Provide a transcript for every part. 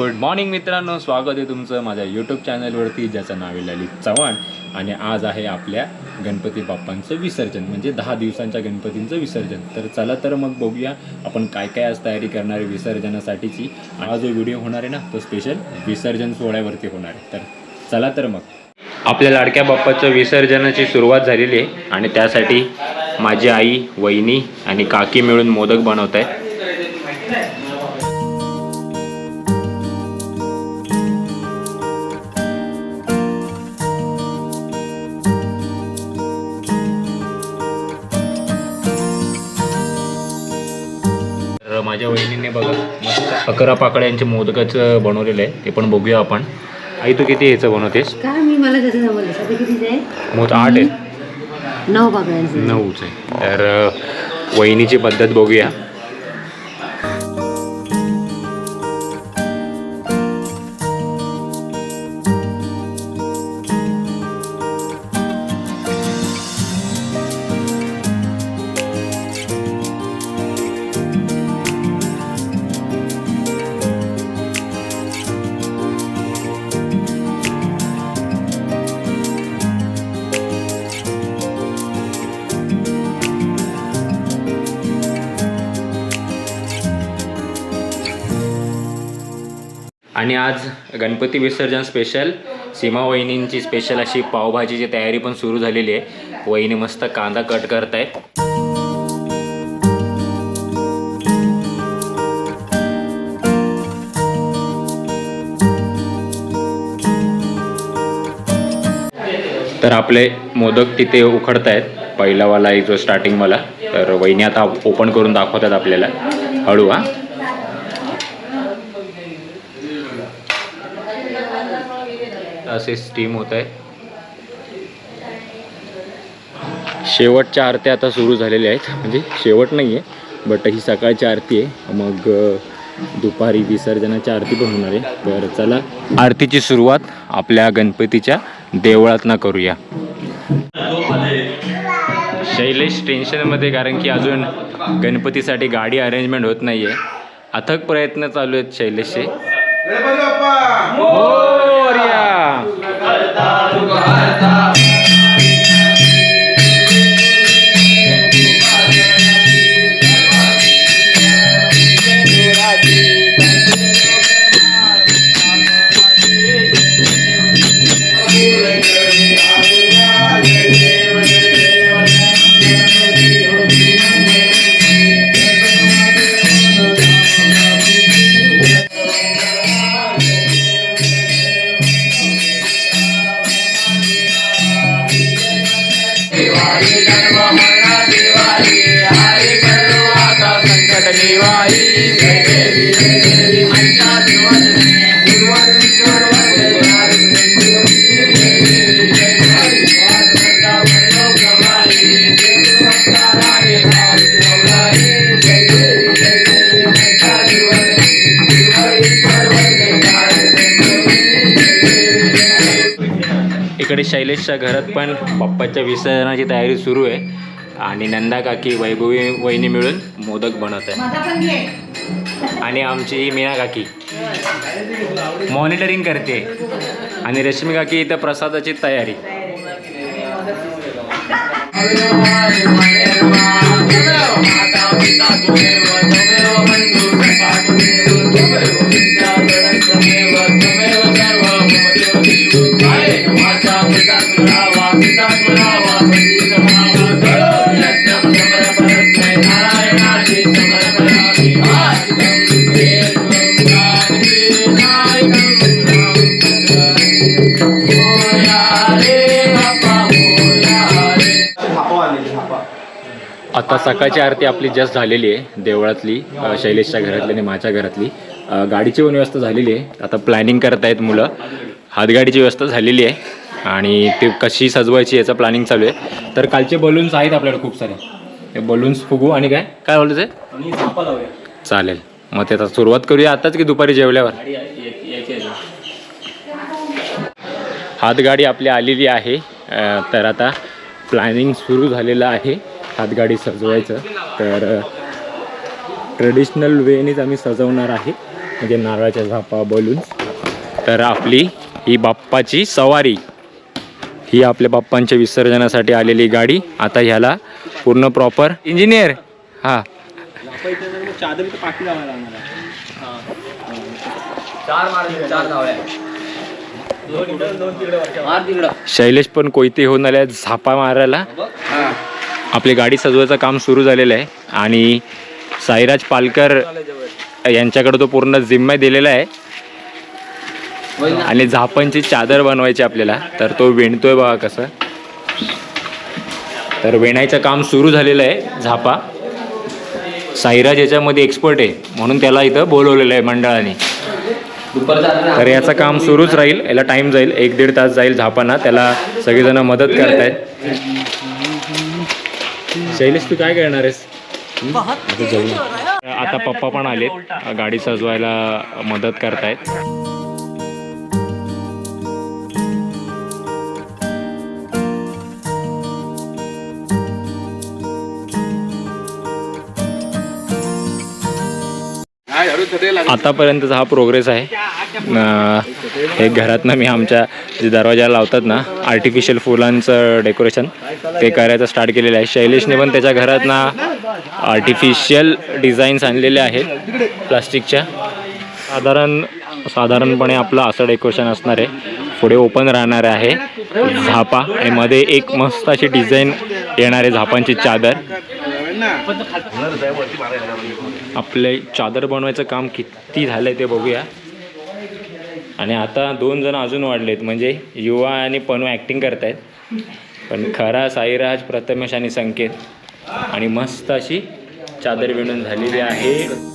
Good morning मित्रांनो स्वागत आहे तुमचं माझ्या यूट्यूब चॅनलवरती ज्याचं नाव आहे ललित चव्हाण. आणि आज आहे आपल्या गणपती बाप्पांचं विसर्जन म्हणजे दहा दिवसांच्या गणपतींचं विसर्जन. तर चला तर मग बघूया आपण काय काय आज तयारी करणार आहे विसर्जनासाठीची. हा जो व्हिडिओ होणार आहे ना तो स्पेशल विसर्जन सोहळ्यावरती होणार आहे. तर चला तर मग. आपल्या लाडक्या बाप्पाचं विसर्जनाची सुरुवात झालेली आहे. आणि त्यासाठी माझी आई वहिनी आणि काकी मिळून मोदक बनवत आहेत माझ्या वहिनीने बघा मस्त अकरा पाकळ्यांचे मोदकाचं बनवलेलं आहे ते पण बघूया आपण. आई तू किती ह्याचं बनवतेस? काय मी मला जसं जमलं सध्या कितीच आहे मोठ आठ आहे. नऊ पाकळ्यांचं नऊच आहे. तर वहिनीची पद्धत बघूया. आणि आज गणपती विसर्जन स्पेशल सीमा वहिनींची स्पेशल अशी पावभाजीची तयारी पण सुरू झालेली आहे. वहिनी मस्त कांदा कट करत आहेत तर आपले मोदक तिथे उखडत आहेत पहिलावाला एक जो स्टार्टिंग मला तर वहिनी आता ओपन करून दाखवतात आपल्याला. हळू हा. असे स्टीम होत आहे. शेवटच्या आरत्या आता सुरू झालेल्या आहेत. म्हणजे शेवट नाही आहे बट ही सकाळची आरती आहे. मग दुपारी विसर्जनाची आरती पण होणार आहे. तर चला आरतीची सुरुवात आपल्या गणपतीच्या देवळातनं करूया. शैलेश टेन्शनमध्ये कारण की अजून गणपतीसाठी गाडी अरेंजमेंट होत नाही आहे अथक प्रयत्न चालू आहेत शैलेशचे. हरता. शैलेशच्या घरात पण बाप्पाच्या विसर्जनाची तयारी सुरू आहे. आणि नंदा काकी वैभवी वहिनी मिळून मोदक बनवत आहे आणि आमची मीना काकी. मॉनिटरिंग करते. आणि रश्मी काकी इथं प्रसादाची तयारी. आता सकाळची आरती आपली जस्ट झालेली आहे देवळातली शैलेशच्या घरातली आणि माझ्या घरातली. गाडीची पण व्यवस्था झालेली आहे. आता प्लॅनिंग करत आहेत मुलं. हातगाडीची व्यवस्था झालेली आहे. आणि ते कशी सजवायची याचं प्लॅनिंग चालू आहे. तर कालचे बलून्स आहेत आपल्याकडे खूप सारे. ते बलून्स फुगू आणि काय? काय बोलतं ते? चालेल. मग ते आता सुरुवात करूया आताच की दुपारी जेवल्यावर? हातगाडी आपली आलेली आहे. तर आता प्लॅनिंग सुरू झालेलं आहे. हातगाडी सजवायचं. तर ट्रेडिशनल वेनेच आम्ही सजवणार आहे. म्हणजे नारळाच्या झापा बलून्स तर आपली ही बाप्पाची सवारी. ही आपल्या बाप्पांच्या विसर्जनासाठी आलेली गाडी. आता ह्याला पूर्ण प्रॉपर इंजिनियर हा. शैलेश पण कोयते होऊन आले आहेत झापा मारायला. आपली गाडी सजवायचं काम सुरू झालेलं आहे आणि साईराज पालकर यांच्याकडे तो पूर्ण जिम्मा दिलेला आहे. आणि झापांची चादर बनवायची आपल्याला. तर तो विणतोय बघा कसं. तर विणायचं काम सुरू झालेलं आहे झापा. साईराज याच्यामध्ये एक्सपर्ट आहे म्हणून त्याला इथं बोलवलेलं आहे मंडळाने. तर याचं काम सुरूच राहील याला टाईम जाईल एक दीड तास जाईल झापांना त्याला सगळेजण मदत करतायत. शैलेश तू काय करणार आहेस? हं? आता पप्पा पण आलेत. गाडी सजवायला मदत करतायत. आतापर्यंतचा हा प्रोग्रेस आहे. हे घरातनं मी आमच्या जे दरवाजाला लावतात ना आर्टिफिशियल फुलांचं डेकोरेशन ते करायचं स्टार्ट केलेलं आहे. शैलेशने पण त्याच्या घरात ना आर्टिफिशियल डिझाईन्स आणलेले आहेत प्लास्टिकच्या साधारण साधारणपणे आपलं असं डेकोरेशन असणार आहे. पुढे ओपन राहणार आहे झापा आणि मध्ये एक मस्त अशी डिझाईन येणार आहे झापांची चादर. आपले चादर बनवायचं काम किती झालं आहे ते बघूया. आणि आता दोन जण अजून वाढलेत म्हणजे युवा आणि पनू ॲक्टिंग करतायत. पण खरा साईराज प्रथमेश आणि संकेत. आणि मस्त अशी चादर विणून झालेली आहे.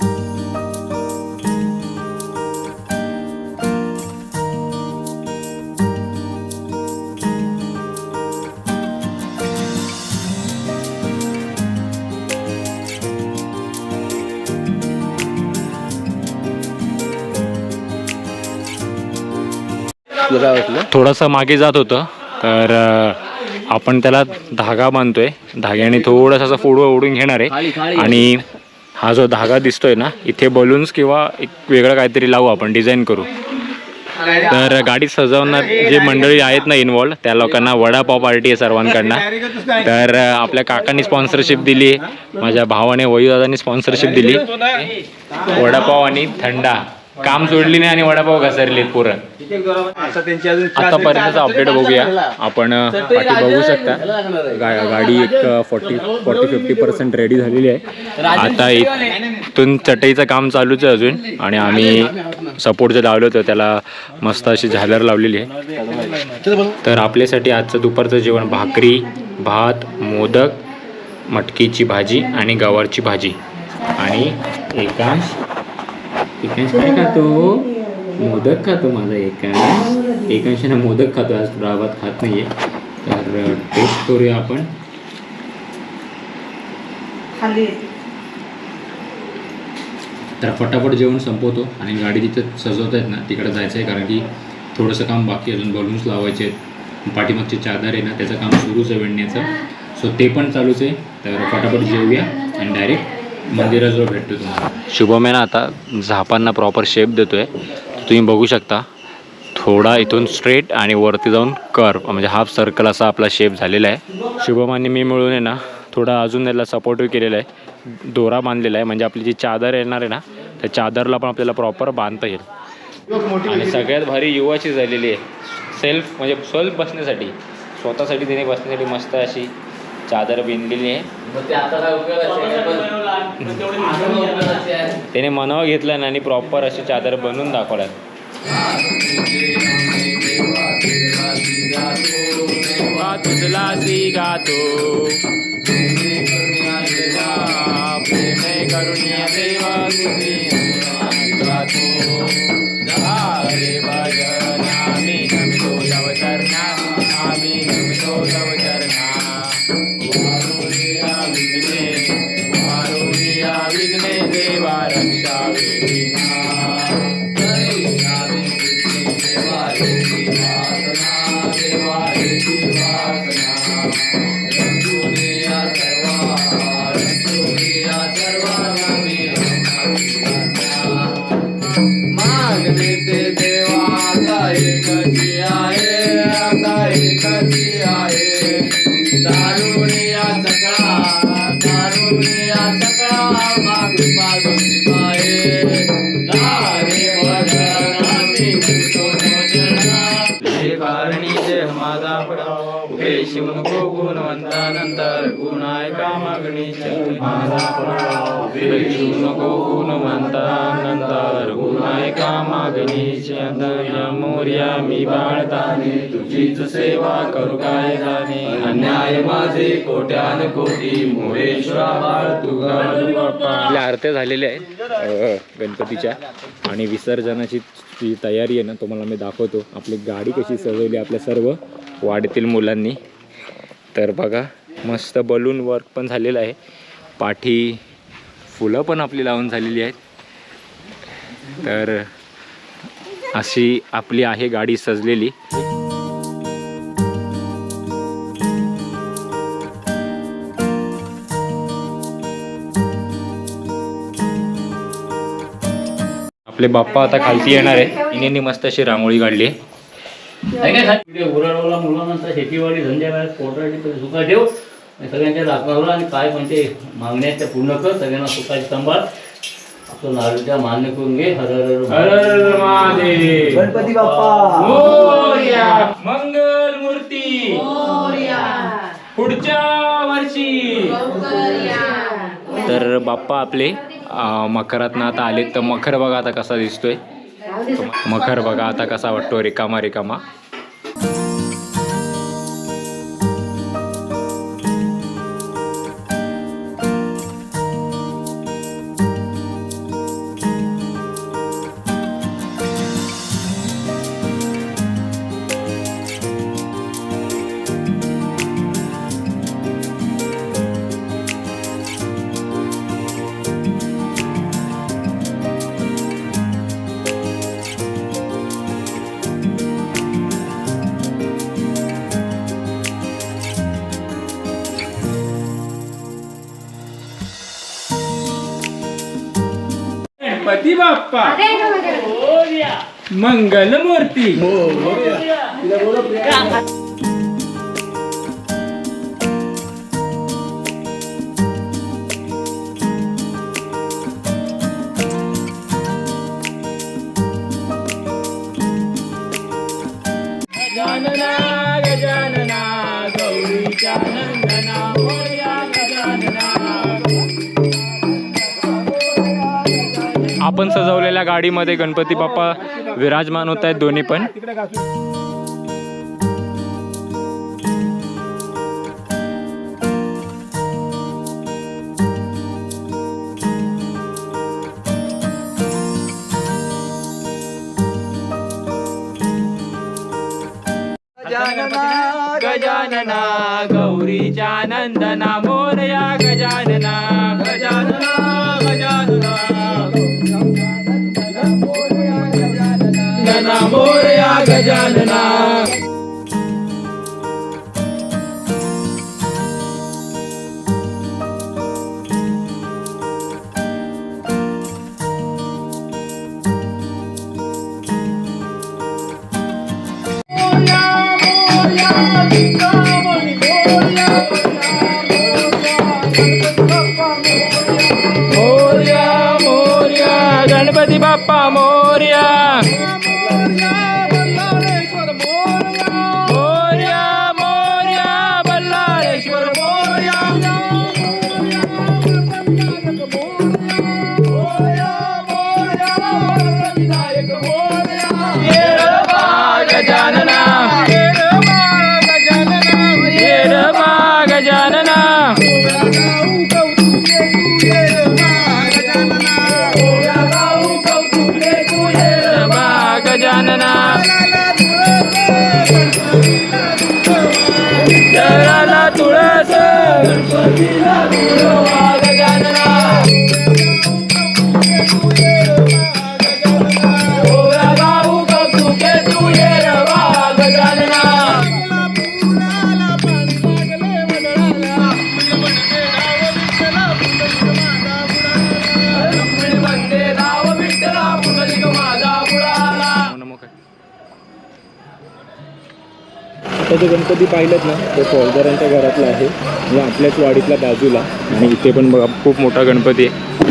थोडंसं मागे जात होतं. तर आपण त्याला धागा बांधतोय. धाग्याने थोडंसं असं पुढं ओढून घेणार आहे. आणि हा जो धागा दिसतोय ना इथे बलून्स किंवा एक वेगळं काहीतरी लावू आपण डिझाईन करू. तर गाडी सजवणार जे मंडळी आहेत ना इन्वॉल्व त्या लोकांना वडापाव पार्टी आहे सर्वांकडनं. तर आपल्या काकांनी स्पॉन्सरशिप दिली माझ्या भावाने वयुदादांनी स्पॉन्सरशिप दिली. वडापाव आणि थंडा. काम सोडली नाही आणि वडापाव घसरले पुरण आतापर्यंतचा अपडेट बघूया. आपण पाठी बघू शकता. गा गाडी एक forty forty fifty percent ready झालेली आहे. आता इथून चटईचं काम चालूच आहे अजून. आणि आम्ही सपोर्ट जे लावलं होतं त्याला मस्त अशी झालर लावलेली आहे. तर आपल्यासाठी आजचं दुपारचं जेवण भाकरी भात मोदक मटकीची भाजी आणि गवारची भाजी. आणि एकांश एकांश काय खातो मोदक खातो माझा एकांश एकांशाने मोदक खातो आज राबात खात नाहीये. तर टेस्ट करूया आपण. तर फटाफट जेवण संपवतो आणि गाडी जिथं सजवत आहेत ना तिकडे जायचं आहे कारण की थोडंसं काम बाकी अजून बलून्स लावायचे आहेत. पाठीमागची चादर आहे ना त्याचं काम सुरूच आहे विणण्याचं सो ते पण चालूच आहे. तर फटाफट जेवूया आणि डायरेक्ट मंदिराजवळ भेटतो तुम्हाला. शुभम आहे ना आता झापांना प्रॉपर शेप देतोय. तुम्ही बघू शकता थोडा इथून स्ट्रेट आणि वरती जाऊन कर म्हणजे हाफ सर्कल असा आपला शेप झालेला आहे. शुभम आणि मी मिळून आहे ना थोडा अजून त्याला सपोर्टिव्ह केलेला आहे. दोरा बांधलेला आहे म्हणजे आपली जी चादर येणार आहे ना त्या चादरला पण आपल्याला प्रॉपर बांधता येईल. आणि सगळ्यात भारी युवाची झालेली आहे. सेल्फ म्हणजे सेल्फ बसण्यासाठी स्वतःसाठी तिने बसण्यासाठी मस्त अशी चादर बिनलेली आहे. त्याने मनावर घेतलं ना आणि प्रॉपर अशी चादर बनवून दाखवल्यात. गुणवंता मोर्या मी बाळताने तुझीच सेवा करू काय जाणे? अन्याय माझे कोट्यान कोटी. मोरेश्वरा बाळ तुझा आरत्या झालेल्या आहेत गणपतीच्या. आणि विसर्जनाची जी तयारी आहे ना तुम्हाला मी दाखवतो. आपली गाडी कशी सजवली आपल्या सर्व वाडीतील मुलांनी. तर बघा मस्त बलून वर्क पण झालेलं आहे. पाठी फुलं पण आपली लावून झालेली आहेत. तर अशी आपली आहे गाडी सजलेली. आपले बाप्पा आता खालती येणार आहे इन्हेनी मस्त अशी रांगोळी काढली. उराडवाला मुलांना शेतीवाडी धंद्याबाहेर सगळ्यांच्या दाखवावर आणि काय म्हणते मागण्या त्या पूर्ण कर सगळ्यांना सुखाची सांभाळ. आपलं नारळच्या मान्य करून घे. हर हर हर हर महादेव. गणपती बाप्पा. मोरया. मंगल मूर्ती. पुढच्या वर्षी. तर बाप्पा आपले अं, मकरातनं आता आले तर मखर बघा आता कसा दिसतोय. मखर बघा आता कसा वाटतो रिकामा रिकामा. गणपती बाप्पा अरे ग माझ्या. मंगल मूर्ती गजानना गजानना गौरीच्या आपण सजवलेल्या गाडीमध्ये गणपती बाप्पा विराजमान होत आहेत दोन्ही पण. गजानना गौरीच्या नंदना मोरया गजानना. गजानना पाहिलं ना तो फौजदारांच्या घरातला आहे. म्हणजे आपल्याच वाडीतल्या बाजूला. आणि इथे पण बघा खूप मोठा गणपती आहे.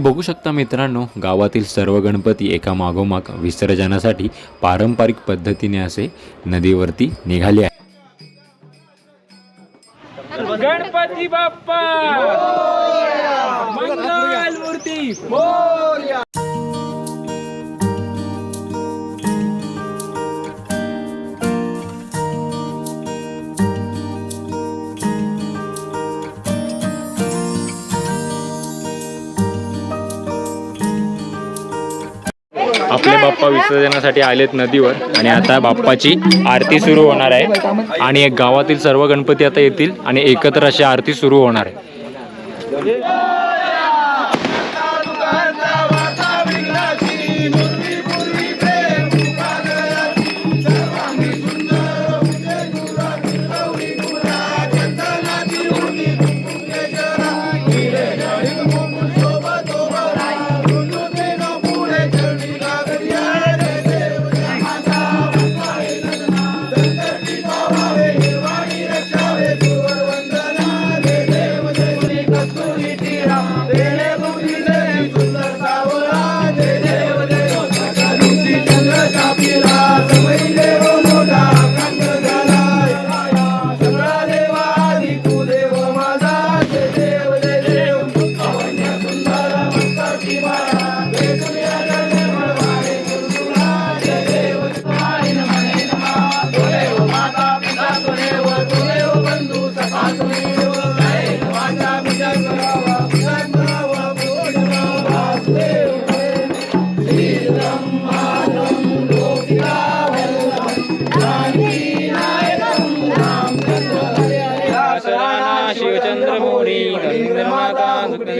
तुम्ही बघू शकता मित्रांनो गावातील सर्व गणपती एका मागोमाग विसर्जनासाठी पारंपरिक पद्धतीने असे नदीवरती निघाले आहे गणपती बाप्पा! मंगल मूर्ती! आपले बाप्पा विसर्जनासाठी आलेत नदीवर आणि आता बाप्पाची आरती सुरू होणार आहे. आणि एक गावातील सर्व गणपती आता येतील आणि एकत्र अशी आरती सुरू होणार आहे.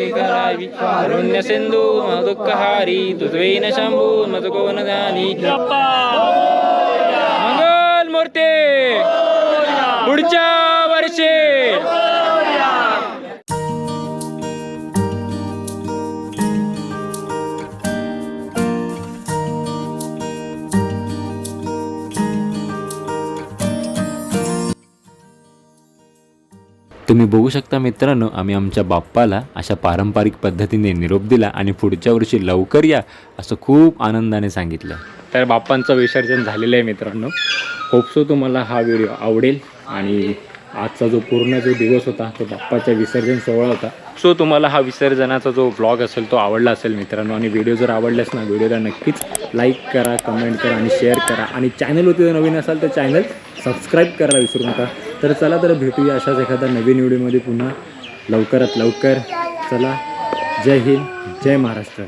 दुःखरावी अरुण्य सिंधू दुःखहारी तुझवेन शंभू मजको न जानी मंगल मूर्ते। पुढच्या वर्षे। तुम्ही बघू शकता मित्रांनो आम्ही आमच्या बाप्पाला अशा पारंपरिक पद्धतीने निरोप दिला आणि पुढच्या वर्षी लवकर या असं खूप आनंदाने सांगितलं. तर बाप्पांचं विसर्जन झालेलं आहे मित्रांनो होपसो तुम्हाला हा व्हिडिओ आवडेल आणि आजचा जो पूर्ण जो दिवस होता तो बाप्पाचा विसर्जन सोहळा होता. सो तुम्हाला हा विसर्जनाचा जो व्लॉग असेल तो आवडला असेल मित्रांनो. आणि व्हिडिओ जर आवडलास ना व्हिडिओला नक्कीच लाईक करा कमेंट करा आणि शेअर करा. आणि चॅनलवरती जर नवीन असाल तर चॅनल सबस्क्राईब करायला विसरू नका. तर चला तर भेटूया अशाच एखाद्या नवीन व्हिडिओमध्ये पुन्हा लवकरात लवकर. चला जय हिंद जय महाराष्ट्र.